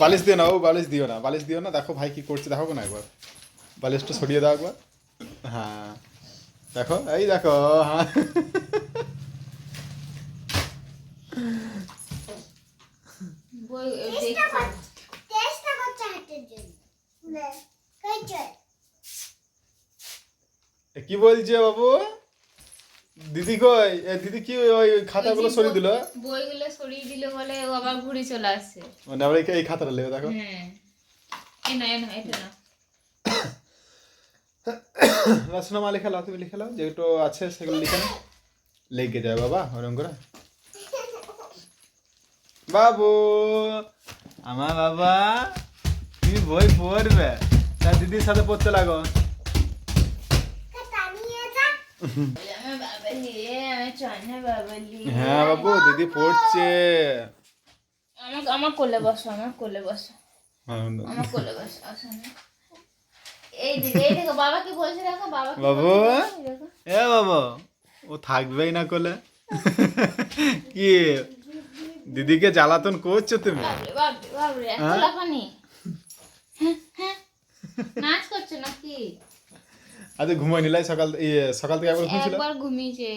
বালিশ দিও না ও বালিশ দিও না বালিশ দিও না দেখো ভাই কি করছে দেখো না একবার। বালিশটা সরিয়ে দাও একবার। হ্যাঁ দেখো এই দেখো হ্যাঁ। এ কি বলছে বাবু? দিদি কই এ দিদি কি ওই খাতাগুলো সরিয়ে দিল? বইগুলো সরিয়ে দিলে বলে ও আবার ঘুরে চলে আসছে। মানে আমরা এই- খাতাটা লেগে দেখো। হ্যাঁ। এ না এ না এটা না লিখে লাও তুমি লিখে লাও যেগুলো আছে সেগুলো লিখে নাও। লেগে যায় বাবা ওরকম করে। বাবু আমার বাবা তুমি বই পড়বে। তা দিদির সাথে পড়তে লাগো। হ্যাঁ বাবু দিদি পড়ছে। আমার আমার কোলে বসো আমার কোলে বসো। হ্যাঁ, আমার কোলে বসো আসো এই দেখো বাবা কি বলছে দেখো বাবা বাবু? বলছে, এই দেখো। এ বাবা ও থাকবেই না কোলে। কি? দিদিকে জ্বালাতন করছ তুমি? বাবরে বাবরে বাবরে এত? লাফানি। হ্যাঁ, হ্যাঁ। নাচ করছ নাকি? আজ ঘুমাই নিলাই সকাল ইয়ে সকাল থেকে একবার ঘুমছিল একবার ঘুমিয়েছে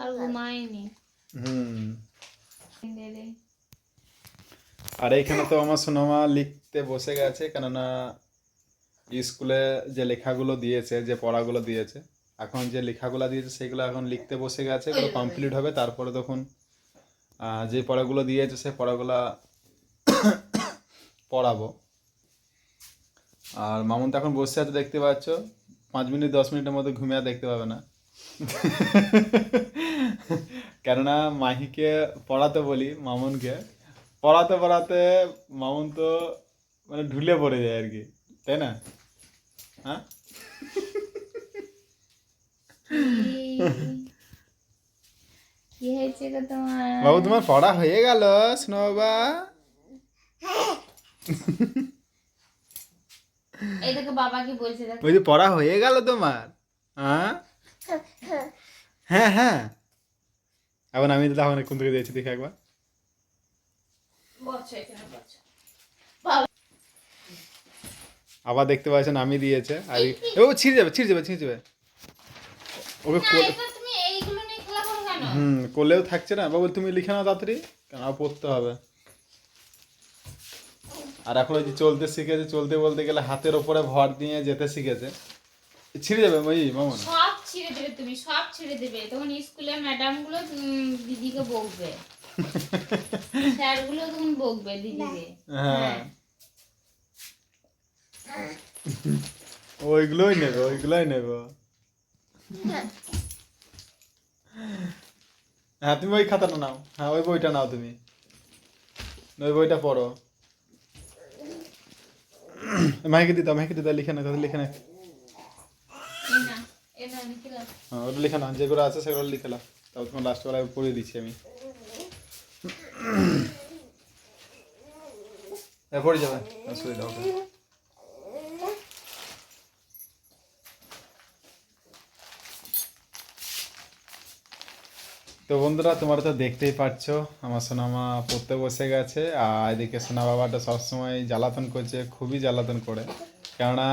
আর ঘুমায়নি। হুম। দে দে। আর এইখানে তো আমার সোনামা লিখতে বসে গেছে কেননা স্কুলে যে লেখাগুলো দিয়েছে যে পড়াগুলো দিয়েছে এখন যে লেখাগুলো দিয়েছে সেগুলো এখন লিখতে বসে গেছে এগুলো কমপ্লিট হবে তারপরে তখন যে পড়াগুলো দিয়েছে সে পড়াগুলো পড়াবো। আর মামুন তো এখন বসে আছে দেখতে পাচ্ছ? পাঁচ মিনিট দশ মিনিটের মধ্যে ঘুমিয়ে দেখতে পাবে না। কেননা মাহিকে পড়াতে বলি মামুনকে। পড়াতে পড়াতে মামুন তো মানে ঢুলে পড়ে যায় আর কি তাই না? হ্যাঁ? কি হয়েছে গো তোমার? বাবু তোমার পড়া হয়ে গেল শোনো বাবা এই দেখো বাবা কি বলছে দেখো। বলছি পড়া হয়ে গেল তোমার হ্যাঁ হ্যাঁ হ্যাঁ। এখন আমি তো তখন কোন থেকে দিয়েছি দেখে একবার। আবার দেখতে পাচ্ছেন আমি দিয়েছে আর ও ছিঁড়ে যাবে ছিঁড়ে যাবে ছিঁড়ে যাবে। ওকে হুম কোলেও থাকছে না। বাবু তুমি লিখে নাও তাড়াতাড়ি কেন? পড়তে হবে। আর এখন ওই যে চলতে শিখেছে চলতে বলতে গেলে হাতের ওপরে ভর দিয়ে যেতে শিখেছে। ছিঁড়ে যাবে ওই মামুন? সব ছেড়ে দেবে তুমি সব ছেড়ে দেবে। তখন স্কুলের ম্যাডামগুলো দিদিকে বকবে। স্যারগুলো তখন বকবে দিদিকে। হ্যাঁ। ওইগুলোই নেবে ওইগুলোই নেবে। হ্যাঁ তুমি ওই খাতাটা নাও। হ্যাঁ ওই বইটা নাও তুমি। ওই বইটা পড়ো। মাইকে দিতা মাইকে দিতা লিখে না লিখে না হ্যাঁ ওটা লিখে না যেগুলো আছে সেগুলো লিখে না তারপর তোমার লাস্ট বেলায় পড়িয়ে দিচ্ছি আমি। পড়ে যাবে। অসুবিধা হবে তো বন্ধুরা তোমরা তো দেখতেই পাচ্ছ আমার সোনামা পড়তে বসে গেছে আর এদিকে সোনা বাবাটা সবসময় জ্বালাতন করছে খুবই জ্বালাতন করে। কেননা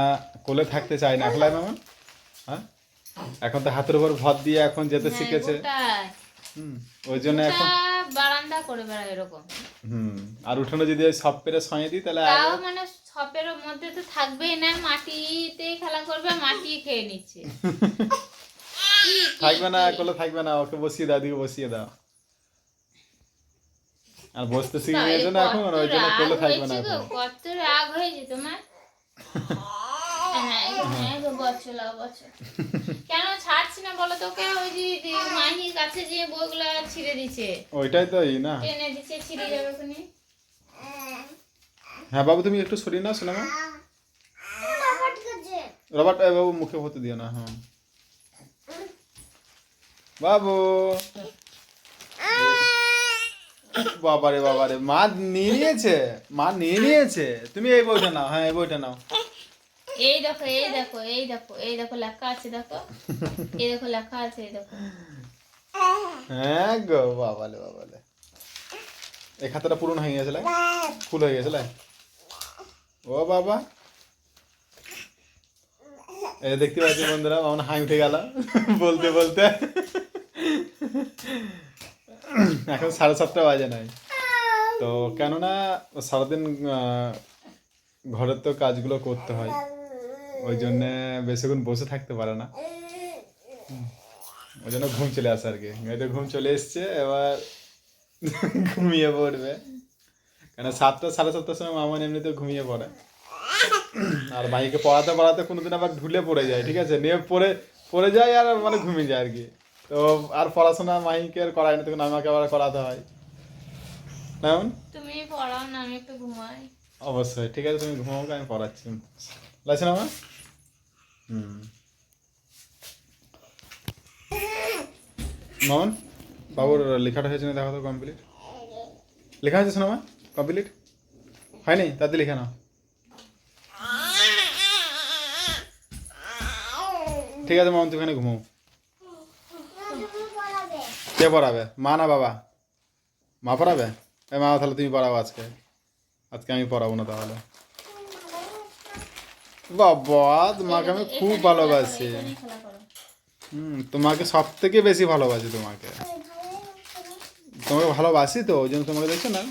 কোলে থাকতে চায় না। খেলায় মামা? হ্যাঁ? এখন তো হাতের উপর ভর দিয়ে এখন যেতে শিখেছে। হুম ওই জন্য এখন বারান্দা করে বেড়ায় এরকম। হুম আর উঠোনে যদি ওই সব পেরে সঁয়ে দিই তাহলে তাও মানে সপের মধ্যে তো থাকবেই না মাটিতেই খেলা করবে মাটি খেয়ে নিচ্ছে। থাকবে না কি? থাকবে না ওকে বসিয়ে দাও দিকে বসিয়ে দাও। আর বসতে শিখে না, গেছে না এখন ওই জন্য কোলে থাকবে না এখন। কত রাগ হয়েছে তোমার? হ্যাঁ, হ্যাঁ গো, বসো, লাও, বসো। কেন ছাড়ছি না বলো তোকে? ওই যে যে মাহির কাছে যে বইগুলো ছিঁড়ে দিছে। ওইটাই তো এই না। টেনে দিচ্ছে ছিঁড়ে যাবে ওখানে হ্যাঁ বাবু তুমি একটু সরিয়ে নাও শোনা রবার্ট বাবু মুখে হতে দিও না হ্যাঁ। বাবু। বাবারে বাবারে। মা নিয়ে নিয়েছে? মা নিয়ে নিয়েছে? তুমি এই বইটা নাও। হ্যাঁ এই বইটা নাও। এই দেখো এই দেখো এই দেখো এই দেখো লেখা আছে দেখো। এই দেখো লেখা আছে এই দেখো। হ্যাঁ গো বাবালে বাবালে। এই খাতাটা পূরণ হয়ে গেছিল ফুল হয়ে গেছিল ও বাবা। এই দেখতে পাচ্ছি বন্ধুরা আমার হাই উঠে গেল। বলতে বলতে। এখন সাড়ে সাতটা বাজে নাই। তো কেননা সারাদিন ঘরের তো কাজগুলো করতে হয়। ওই জন্যে বেশিক্ষণ বসে থাকতে পারে না। ওই জন্য ঘুম চলে আসে আর কি। মেয়েটা ঘুম চলে এসছে, এবার ঘুমিয়ে পড়বে। কেন সাতটা, সাড়ে সাতটার সময় মামন এমনিতে ঘুমিয়ে পড়ে। আর ভাইকে পড়াতে পড়াতে কোনোদিন আবার ঢুলে পড়ে যায়, ঠিক আছে? নিয়ে পড়ে পড়ে যায় আর মানে ঘুমিয়ে যায় আর কি। তো আর পড়াশোনা মাইকে আর করায় না তখন আমাকে আবার করাতে হয়। না এমন? তুমি পড়াও না আমি একটু ঘুমাই। অবশ্যই ঠিক আছে তুমি ঘুমাও আমি পড়াচ্ছি। লাগছে না আমার হুম। মামন বাবুর লেখাটা হয়েছে না দেখো তো কমপ্লিট লেখা হয়েছে শোনা কমপ্লিট হয়নি? তাতে লিখে নাও। ঠিক আছে মামন তুমি এখানে ঘুমাও। কে পড়াবে? মা না বাবা? মা পড়াবে? এ মা তাহলে তুমি পড়াবো আজকে। আজকে আমি পড়াবো না তাহলে। বাবা তোমাকে আমি খুব ভালোবাসি। হুম তোমাকে সব থেকে বেশি ভালোবাসি তোমাকে। তোমাকে ভালোবাসি তো ওই জন্য তোমাকে দেখছ না